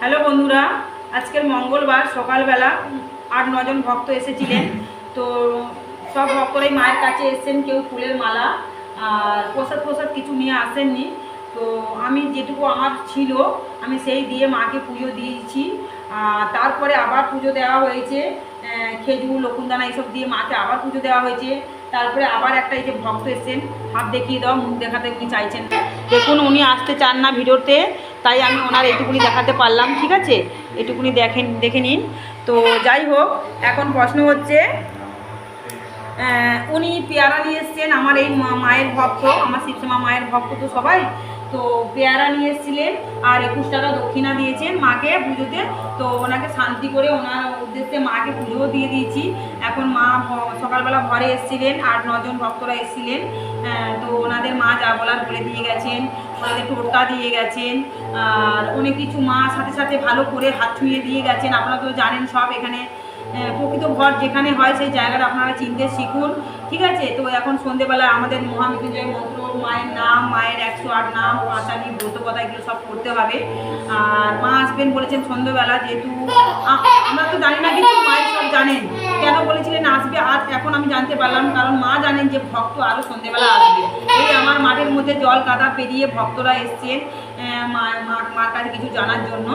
Hello বন্ধুরা, আজকের মঙ্গলবার সকালবেলা আট নজন ভক্ত এসেছিলেন। তো সব ভক্তরাই মায়ের কাছে এসেছেন, কেউ ফুলের মালা, আর প্রসাদ প্রসাদ কিছু নিয়ে আসেননি। তো আমি যেটুকু আমার ছিল, আমি সেই দিয়ে মাকে পুজো দিয়েছি। তারপরে আবার পুজো দেওয়া হয়েছে খেজুর, লকুনদানা এইসব দিয়ে মাকে আবার পুজো দেওয়া হয়েছে। তারপরে আবার একটা এই যে ভক্ত এসেছেন, হাত দেখিয়ে দাও, মুখ দেখাতে উনি চাইছেন। দেখুন, উনি আসতে চান না ভিডিওতে। তাই আমি ওনার এটুকুনি দেখাতে পারলাম, ঠিক আছে? এটুকুনি দেখেন, দেখে নিন। তো যাই হোক, এখন প্রশ্ন হচ্ছে উনি পেয়ারা নিয়ে এসছেন, আমার এই মায়ের ভক্ত, আমার শিবসীমা মায়ের ভক্ত তো সবাই। তো পেয়ারা নিয়ে এসেছিলেন আর একুশ টাকা দক্ষিণা দিয়েছেন মাকে পুজোতে। তো ওনাকে শান্তি করে ওনার উদ্দেশ্যে মাকে পুজোও দিয়ে দিয়েছি। এখন মা সকালবেলা ঘরে এসেছিলেন আট নজন ভক্তরা এসেছিলেন। তো ওনাদের মা যা বলার বলে দিয়ে গেছেন, ওনাদের টোটকা দিয়ে গেছেন। আর অনেক কিছু মা সাথে সাথে ভালো করে হাত ছুঁয়ে দিয়ে গেছেন। আপনারা তো জানেন সব এখানে প্রকৃত ঘর যেখানে হয় সেই জায়গাটা আপনারা চিনতে শিখুন। ঠিক আছে? তো এখন সন্ধেবেলা আমাদের মহামৃত্যুঞ্জয় মন্ত্র, মায়ের নাম, মায়ের একশো আট নাম, পাঁচালি ব্রত কথা এগুলো সব করতে হবে। আর মা আসবেন বলেছেন সন্ধ্যেবেলা যেহেতু আমরা তো জানি না, কিন্তু মায়ের সব জানেন। কেন বলেছিলেন আসবে? আজ এখন আমি জানতে পারলাম, কারণ মা জানেন যে ভক্ত আরও সন্ধ্যেবেলা আসবে। এই আমার মাঠের মধ্যে জল কাদা পেরিয়ে ভক্তরা এসছেন মা মার কাছে কিছু জানার জন্য।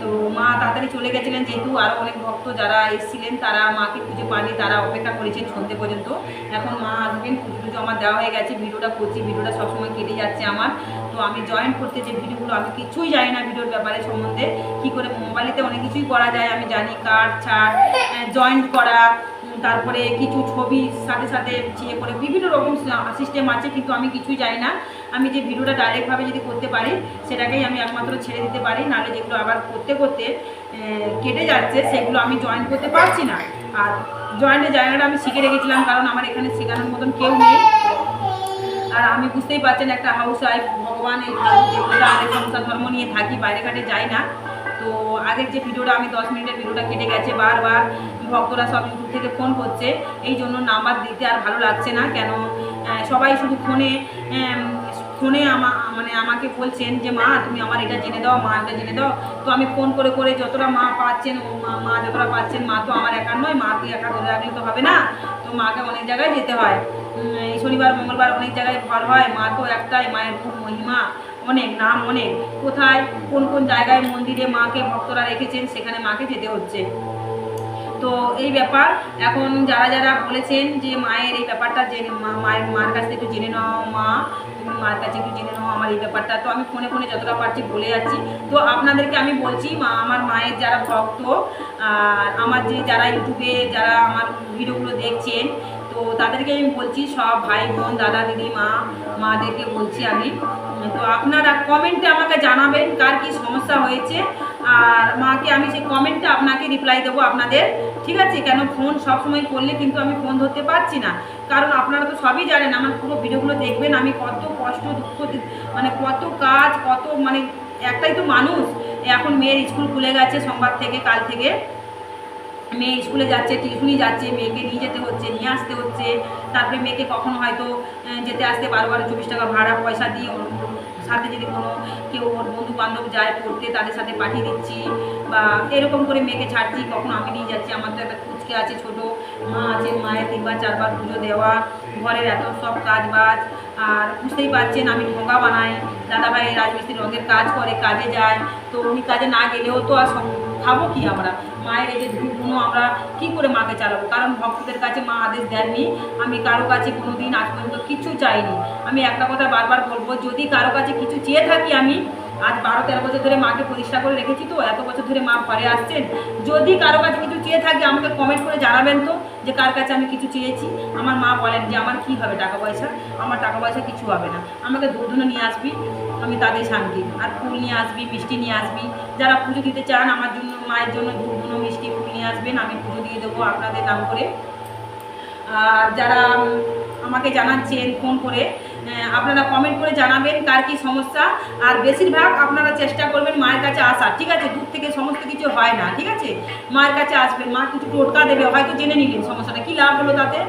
তো মা তাড়াতাড়ি চলে গেছিলেন, যেহেতু আরও অনেক ভক্ত যারা এসেছিলেন, তারা মাকে পুজো পাননি, তারা অপেক্ষা করেছেন সন্ধে পর্যন্ত। এখন মা আসবেন, পুজো টুজো আমার দেওয়া হয়ে গেছে, ভিডিওটা করছি, ভিডিওটা সবসময় কেটে যাচ্ছে আমার। তো আমি জয়েন করতে যে ভিডিওগুলো, আমি কিছুই জানি না ভিডিওর ব্যাপারে সম্বন্ধে। কী করে মোবাইলেতে অনেক কিছুই করা যায়, আমি জানি কার্ড ছাড় জয়েন্ট করা তারপরে কিছু ছবি, সাথে সাথে ইয়ে করে বিভিন্ন রকম সিস্টেম আছে, কিন্তু আমি কিছুই জানি না। আমি যে ভিডিওটা ডাইরেক্টভাবে যদি করতে পারি, সেটাকেই আমি একমাত্র ছেড়ে দিতে পারি, নাহলে যেগুলো আবার করতে করতে কেটে যাচ্ছে, সেগুলো আমি জয়েন করতে পারছি না। আর জয়েন্টের জায়গাটা আমি শিখে রেখেছিলাম, কারণ আমার এখানে শেখানোর মতন কেউ নেই। আর আমি বুঝতেই পারছেন, একটা হাউস ওয়াইফ ভগবান, এই সংসার ধর্ম নিয়ে থাকি, বাইরে ঘাটে যাই না। তো আগের যে ভিডিওটা, আমি দশ মিনিটের ভিডিওটা কেটে গেছে, বারবার ভক্তরা সব ইউটিউব থেকে ফোন করছে, এই জন্য নাম্বার দিতে আর ভালো লাগছে না, কেন সবাই শুধু ফোনে ফোনে আমা মানে আমাকে বলছেন যে, মা, তুমি আমার এটা জেনে দাও, মা এটা জেনে দাও। তো আমি ফোন করে করে যতটা মা পাচ্ছেন, ও মা যতটা পাচ্ছেন, মা তো আমার একার নয়, মা তুই একা ধরে রাখলে তো হবে না। তো মাকে অনেক জায়গায় যেতে হয়। এই শনিবার, মঙ্গলবার অনেক জায়গায় ঘর হয়, মা তো একটাই মায়ের খুব মহিমা। অনেক, নাম অনেক। কোথায়, কোন কোন জায়গায় মন্দিরে মাকে ভক্তরা রেখেছেন, সেখানে মাকে যেতে হচ্ছে। তো এই ব্যাপার। এখন যারা যারা বলেছেন যে মায়ের এই ব্যাপারটা জেনে মায়ের, মার কাছ থেকে একটু জেনে নাও, মা, তুমি মার কাছে একটু জেনে নাও আমার এই ব্যাপারটা। তো আমি ফোনে ফোনে যতটা পারছি বলে যাচ্ছি। তো আপনাদেরকে আমি বলছি, মা, আমার মায়ের যারা ভক্ত, আর আমার যে যারা ইউটিউবে যারা আমার ভিডিওগুলো দেখছেন, তো তাদেরকে আমি বলছি, সব ভাই বোন, দাদা, দিদি, মা, মাদেরকে বলছি আমি। তো আপনারা কমেন্টে আমাকে জানাবেন কার কি সমস্যা হয়েছে। আর মাকে আমি সেই কমেন্টটা আপনাকে রিপ্লাই দেবো আপনাদের, ঠিক আছে? কেন ফোন সবসময় করলে কিন্তু আমি ফোন ধরতে পারছি না। কারণ আপনারা তো সবই জানেন, আমার পুরো ভিডিওগুলো দেখবেন, আমি কত কষ্ট, দুঃখ মানে কত কাজ, কত মানে একটাই তো মানুষ। এখন মেয়ের স্কুল খুলে গেছে সোমবার থেকে, কাল থেকে। মেয়ে স্কুলে যাচ্ছে টিউশনি যাচ্ছে, মেয়েকে নিয়ে যেতে হচ্ছে, নিয়ে আসতে হচ্ছে। তারপরে মেয়েকে কখনো হয়তো যেতে আসতে বারো বারো চব্বিশ টাকা ভাড়া পয়সা দিয়ে সাথে যদি কোনো কেউ ওর বন্ধু বান্ধব যায় পড়তে, তাদের সাথে পাঠিয়ে দিচ্ছি বা এরকম করে মেয়েকে ছাড়ছি, কখনো আমি নিয়ে যাচ্ছি। আমার তো একটা কুচকে আছে, ছোট মা আছে, মায়ের তিনবার, চারবার পুজো দেওয়া, ঘরের এত সব কাজ বাজ আর বুঝতেই পারছেন, আমি ঢোকা বানাই। দাদাভাই রাজমিস্ত্রি রঙের কাজ করে, কাজে যায়। তো উনি কাজে না গেলেও তো আর সব- খাব কি আমরা? মায়ের এই যে ধূপগুলো আমরা কি করে মাকে চালাবো? কারণ ভক্তদের কাছে মা আদেশ দেননি। আমি কারও কাছে কোনো দিন আজ পর্যন্ত কিছু চাইনি। আমি একটা কথা বারবার বলব, যদি কারও কাছে কিছু চেয়ে থাকি আমি, আজ বারো তেরো বছর ধরে মাকে প্রতিষ্ঠা করে রেখেছি তো, এত বছর ধরে মা ঘরে আসছেন। যদি কারও কাছে কিছু চেয়ে থাকি, আমাকে কমেন্ট করে জানাবেন তো, যে কার কাছে আমি কিছু চেয়েছি। আমার মা বলেন যে, আমার কি হবে টাকা পয়সা? আমার টাকা পয়সা কিছু হবে না। আমাকে দুধুনো নিয়ে আসবি। আমি তাদের শান্তি আর ফুল নিয়ে আসবি, মিষ্টি নিয়ে আসবি। যারা পুজো দিতে চান আমার জন্য, মায়ের জন্য দুধুনো মিষ্টি ফুল নিয়ে আসবেন, আমি পুজো দিয়ে দেবো আপনাদের নাম করে। আর যারা আমাকে জানাচ্ছেন ফোন করে আপনারা কমেন্ট করে জানাবেন কার কি সমস্যা। আর বেশিরভাগ আপনারা চেষ্টা করবেন মায়ের কাছে আসার, ঠিক আছে? দূর থেকে সমস্ত কিছু হয় না, ঠিক আছে? মায়ের কাছে আসবেন, মা কিছু টোটকা দেবে, হয়তো জেনে নিলেন সমস্যাটা। কী লাভ হলো তাতে?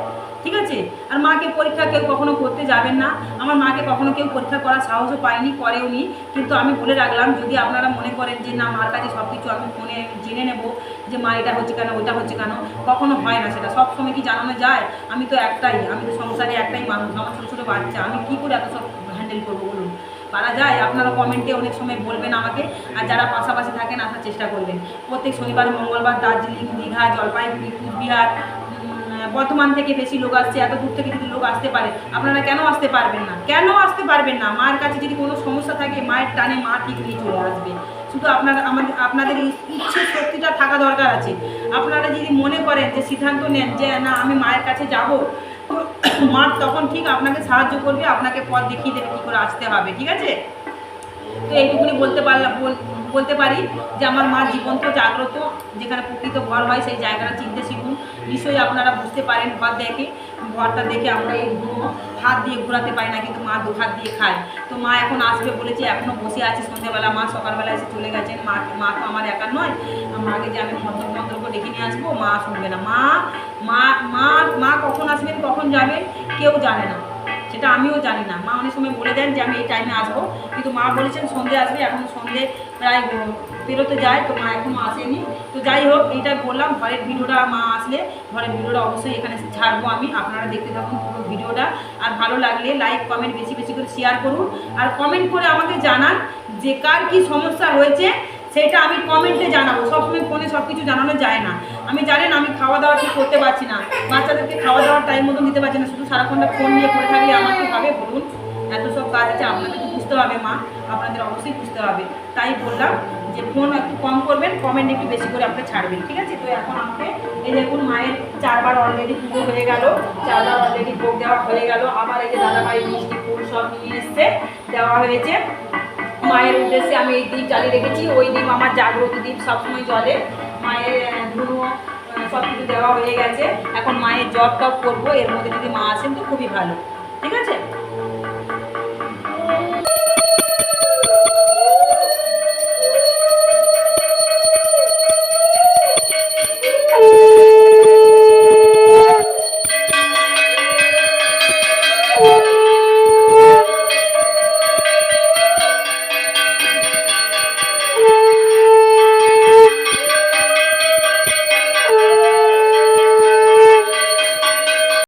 ঠিক আছে? আর মাকে পরীক্ষা কেউ কখনো করতে যাবেন না। আমার মাকে কখনো কেউ পরীক্ষা করার সাহসও পায়নি করেও নি কিন্তু আমি বলে রাখলাম, যদি আপনারা মনে করেন যে, না, মার কাছে সব কিছু আমি ফোনে জেনে নেব যে, মা, এটা হচ্ছে কেন ওটা হচ্ছে কেন, কখনো হয় না সেটা। সব সময় কি জানানো যায়? আমি তো একটাই, আমি তো সংসারে একটাই মানুষ, আমার ছোটো ছোটো বাচ্চা, আমি কী করে এত সব হ্যান্ডেল করব বলুন? পারা যায়, আপনারা কমেন্টে অনেক সময় বলবেন আমাকে, আর যারা পাশাপাশি থাকেন, আসার চেষ্টা করবেন। প্রত্যেক শনিবার, মঙ্গলবার, দার্জিলিং, দীঘা, জলপাইগুড়ি, কুচবিহার বর্ধমান থেকে বেশি লোক আসছে, এত দূর থেকে যদি লোক আসতে পারে, আপনারা কেন আসতে পারবেন না? কেন আসতে পারবেন না? মায়ের কাছে যদি কোনো সমস্যা থাকে, মায়ের টানে মা ঠিক নিয়ে চলে আসবে। শুধু আপনারা আমাদের আপনাদের ইচ্ছে শক্তিটা থাকা দরকার আছে। আপনারা যদি মনে করেন যে সিদ্ধান্ত নেন যে, না, আমি মায়ের কাছে যাব মা তখন ঠিক আপনাকে সাহায্য করবে, আপনাকে পথ দেখিয়ে দেবে কী করে আসতে হবে, ঠিক আছে? তো এইটুকুনি বলতে পারলাম বলতে পারি যে আমার মা জীবন্ত, জাগ্রত, যেখানে প্রকৃত ঘর হয় সেই জায়গাটা চিনতে শিখুন। নিশ্চয়ই আপনারা বুঝতে পারেন ঘর দেখে। ঘরটা দেখে আমরা এই হাত দিয়ে ঘোরাতে পারি না, কিন্তু মা দু হাত দিয়ে খায়। তো মা এখন আসবে বলেছে এখনও বসে আছে সন্ধ্যেবেলা। মা সকালবেলা এসে চলে গেছেন। মা মা তো আমার একা নয়। মাকে যে আমি মন্ত্র মন্ত্র করে ডেকে নিয়ে আসব, মা শুনবে না। মা মা মা মা কখন আসবেন, কখন যাবেন, কেউ জানে না। সেটা আমিও জানি না। মা অনেক সময় বলে দেন যে আমি এই টাইমে আসব। কিন্তু মা বলেছেন সন্ধে আসবে, এখন সন্ধে প্রায় ব- পেরোতে যায়, তো মা এখনও আসেনি। তো যাই হোক, এইটা বললাম, ঘরের ভিডিওটা মা আসলে, ঘরের ভিডিওটা অবশ্যই এখানে ছাড়বো আমি। আপনারা দেখতে থাকুন পুরো ভিডিওটা। আর ভালো লাগলে লাইক কমেন্ট বেশি বেশি করে শেয়ার করুন। আর কমেন্ট করে আমাকে জানান যে কার কী সমস্যা হয়েছে, সেটা আমি কমেন্টে জানাব। সবসময় ফোনে সব কিছু জানানো যায় না। আমি জানেন, আমি খাওয়া দাওয়া ঠিক করতে পারছি না। বাচ্চাদেরকে খাওয়া দাওয়ার টাইম মতন দিতে পারছি না। শুধু সারাক্ষণটা ফোন নিয়ে পড়ে থাকলে আমার কি হবে বলুন, এত সব কাজ আছে, আপনাদের বুঝতে হবে মা, আপনাদের অবশ্যই বুঝতে হবে। তাই বললাম যে ফোন একটু কম করবেন কমেন্ট একটু বেশি করে আপনি ছাড়বেন, ঠিক আছে? তো এখন আমাকে, এই দেখুন, মায়ের চারবার অলরেডি পুজো হয়ে গেল, চারবার অলরেডি ভোগ দেওয়া হয়ে গেল। আবার এই যে দাদাভাই, মিষ্টি, ফুল সব নিয়ে এসছে, দেওয়া হয়েছে। মায়ের উদ্দেশ্যে আমি এই দ্বীপ জ্বালিয়ে রেখেছি। ওই দ্বীপ আমার জাগ্রত দ্বীপ সবসময় জলে। মায়ের ধুনো সব কিছু দেওয়া হয়ে গেছে। এখন মায়ের জব টপ করব, এর মধ্যে যদি মা আসেন তো খুবই ভালো। ঠিক আছে?